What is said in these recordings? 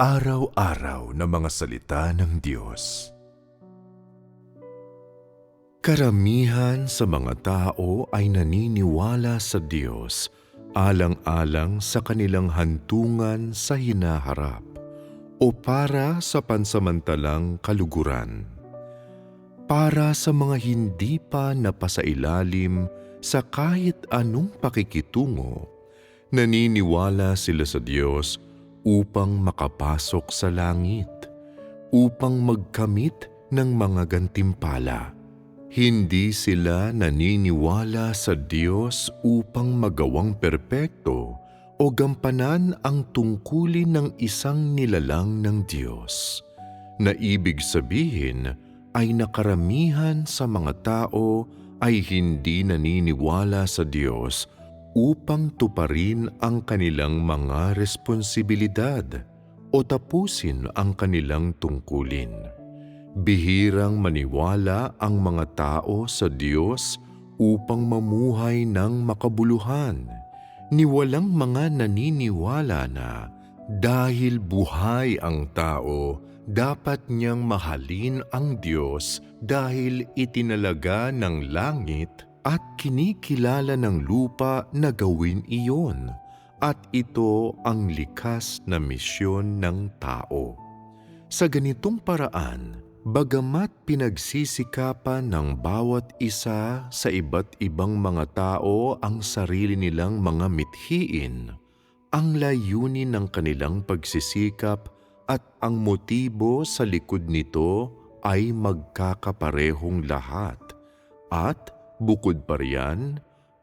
Pang-araw-araw na mga salita ng Diyos. Karamihan sa mga tao ay naniniwala sa Diyos alang-alang sa kanilang hantungan sa hinaharap o para sa pansamantalang kaluguran. Para sa mga hindi pa napasailalim sa kahit anong pakikitungo, naniniwala sila sa Diyos upang makapasok sa langit, upang magkamit ng mga gantimpala. Hindi sila naniniwala sa Diyos upang magawang perpekto o gampanan ang tungkulin ng isang nilalang ng Diyos, na ibig sabihin ay nakaramihan sa mga tao ay hindi naniniwala sa Diyos upang tuparin ang kanilang mga responsibilidad o tapusin ang kanilang tungkulin. Bihirang maniwala ang mga tao sa Diyos upang mamuhay ng makabuluhan, ni walang mga naniniwala na dahil buhay ang tao, dapat niyang mahalin ang Diyos dahil itinalaga ng langit at kinikilala ng lupa na gawin iyon at ito ang likas na misyon ng tao. Sa ganitong paraan, Bagamat pinagsisikapan ng bawat isa sa iba't ibang mga tao ang sarili nilang mga mithiin, ang layunin ng kanilang pagsisikap at ang motibo sa likod nito ay magkakaparehong lahat at bukod pa riyan,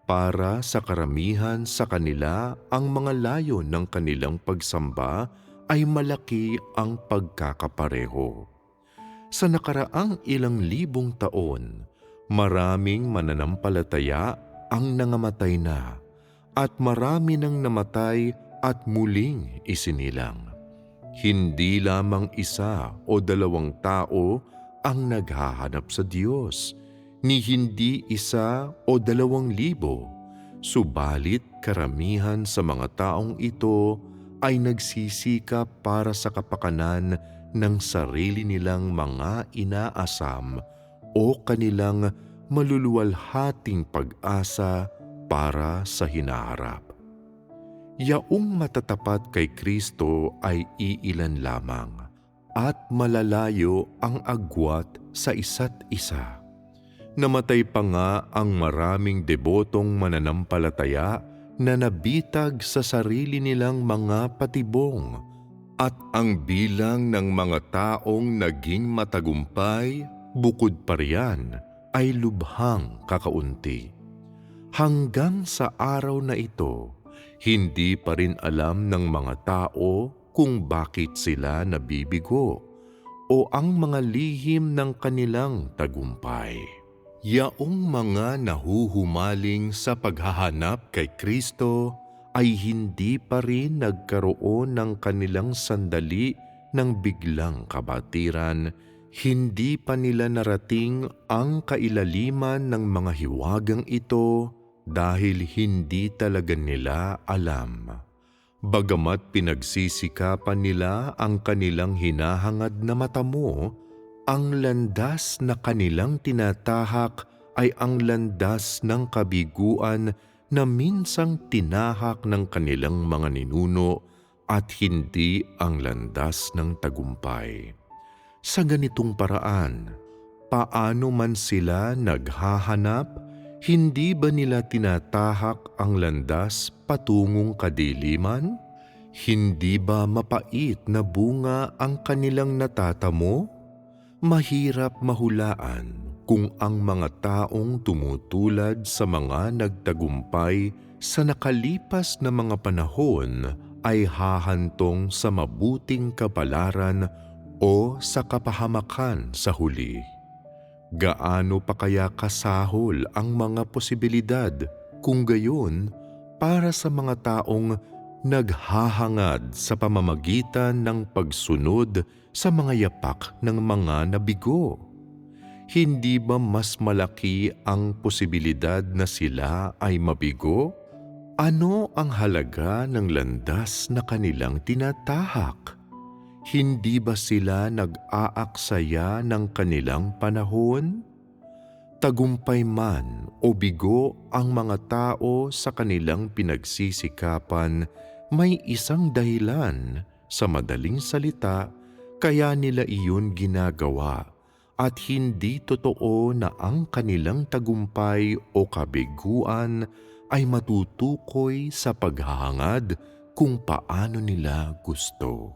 para sa karamihan sa kanila ang mga layo ng kanilang pagsamba ay malaki ang pagkakapareho. Sa nakaraang ilang libong taon, maraming mananampalataya ang nangamatay na at marami nang namatay at muling isinilang. Hindi lamang isa o dalawang tao ang naghahanap sa Diyos, ni hindi isa o dalawang libo, subalit karamihan sa mga taong ito ay nagsisikap para sa kapakanan ng sarili nilang mga inaasam o kanilang maluluwalhating pag-asa para sa hinaharap. Yaong matatapat kay Kristo ay iilan lamang at malalayo ang agwat sa isa't isa. Namatay pa nga ang maraming debotong mananampalataya na nabitag sa sarili nilang mga patibong at ang bilang ng mga taong naging matagumpay bukod pa riyan ay lubhang kakaunti. Hanggang sa araw na ito, hindi pa rin alam ng mga tao kung bakit sila nabibigo o ang mga lihim ng kanilang tagumpay. Yaong mga nahuhumaling sa paghahanap kay Kristo ay hindi pa rin nagkaroon ng kanilang sandali ng biglang kabatiran, hindi pa nila narating ang kailaliman ng mga hiwagang ito dahil hindi talaga nila alam. Bagamat pinagsisikapan nila ang kanilang hinahangad na matamo, ang landas na kanilang tinatahak ay ang landas ng kabiguan na minsang tinahak ng kanilang mga ninuno at hindi ang landas ng tagumpay. Sa ganitong paraan, paano man sila naghahanap, hindi ba nila tinatahak ang landas patungong kadiliman? Hindi ba mapait na bunga ang kanilang natatamo? Mahirap mahulaan kung ang mga taong tumutulad sa mga nagtagumpay sa nakalipas na mga panahon ay hahantong sa mabuting kapalaran o sa kapahamakan sa huli. Gaano pa kaya kasahol ang mga posibilidad kung gayon para sa mga taong naghahangad sa pamamagitan ng pagsunod sa mga yapak ng mga nabigo? hindi ba mas malaki ang posibilidad na sila ay mabigo? Ano ang halaga ng landas na kanilang tinatahak? Hindi ba sila nag-aaksaya ng kanilang panahon? Tagumpay man o bigo ang mga tao sa kanilang pinagsisikapan, may isang dahilan sa madaling salita kaya nila iyon ginagawa at hindi totoo na ang kanilang tagumpay o kabiguan ay matutukoy sa paghahangad kung paano nila gusto.